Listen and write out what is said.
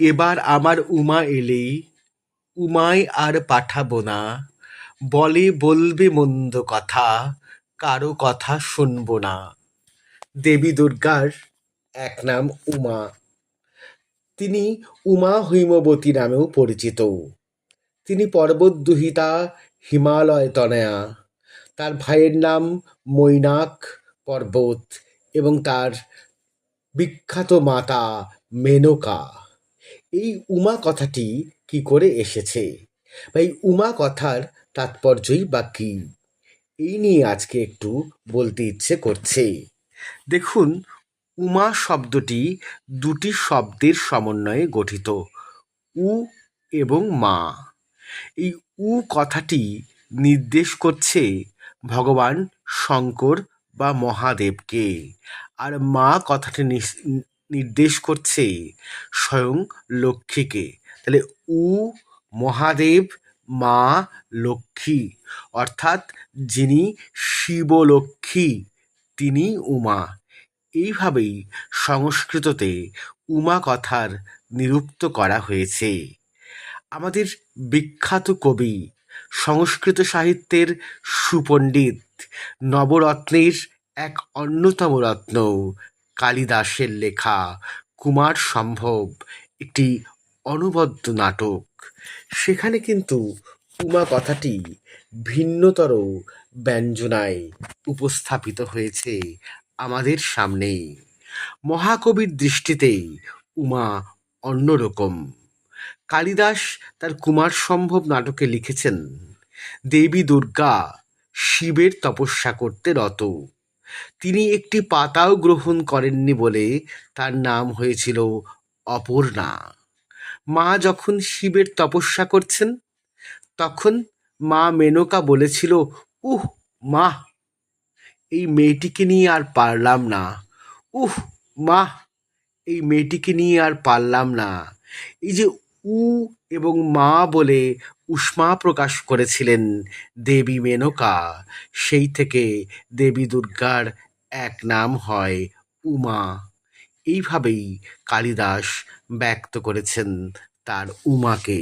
এবার আমার উমা এলেই উমায় আর পাঠাবো না। বলে বলবে মন্দ কথা, কারও কথা শুনব না। দেবী দুর্গার এক নাম উমা। তিনি উমা হৈমবতী নামেও পরিচিত। তিনি পর্বতদুহিতা হিমালয় তনয়া তার ভাইয়ের নাম মৈনাক পর্বত এবং তার বিখ্যাত মাতা মেনকা। এই উমা কথাটি কি করে এসেছে? বা এই উমা কথার তাৎপর্যই বা কী? এই নিয়ে আজকে একটু বলতে ইচ্ছে করছে। দেখুন, উমা শব্দটি দুটি শব্দের সমন্বয়ে গঠিত। উ এবং মা। এই উ কথাটি নির্দেশ করছে ভগবান শঙ্কর বা মহাদেবকে। আর মা কথাটি নির্দেশ করছে স্বয়ং লক্ষ্মীকে। তাহলে উ মহাদেব, মা লক্ষ্মী। অর্থাৎ যিনি শিবলক্ষ্মী, তিনি উমা। এইভাবেই সংস্কৃততে উমা কথার নিরুক্ত করা হয়েছে। আমাদের বিখ্যাত কবি, সংস্কৃত সাহিত্যের সুপণ্ডিত নবরত্নের এক অন্যতম রত্ন, কালিদাসের লেখা কুমার সম্ভব, একটি অনবদ্য নাটক। সেখানে কিন্তু উমা কথাটি ভিন্নতর ব্যঞ্জনায় উপস্থাপিত হয়েছে আমাদের সামনে। মহাকবির দৃষ্টিতে উমা অন্যরকম। কালিদাস তার কুমার সম্ভব নাটকে লিখেছেন, দেবী দুর্গা শিবের তপস্যা করতে রত। তিনি একটি পাতাও গ্রহণ করেননি বলে তার নাম হয়েছিল অপর্ণা। মা যখন শিবের তপস্যা করছেন, তখন মা মেনকা বলেছিল, উহ, মা, এই মেয়েটিকে নিয়ে আর পারলাম না। উহ, মা, এই মেয়েটিকে নিয়ে আর পারলাম না। এই যে উ এবং মা বলে উষ্মা প্রকাশ করেছিলেন দেবী মেনকা। সেই থেকে দেবী দুর্গার এক নাম হয় উমা। এইভাবেই কালিদাস ব্যক্ত করেছেন তার উমাকে।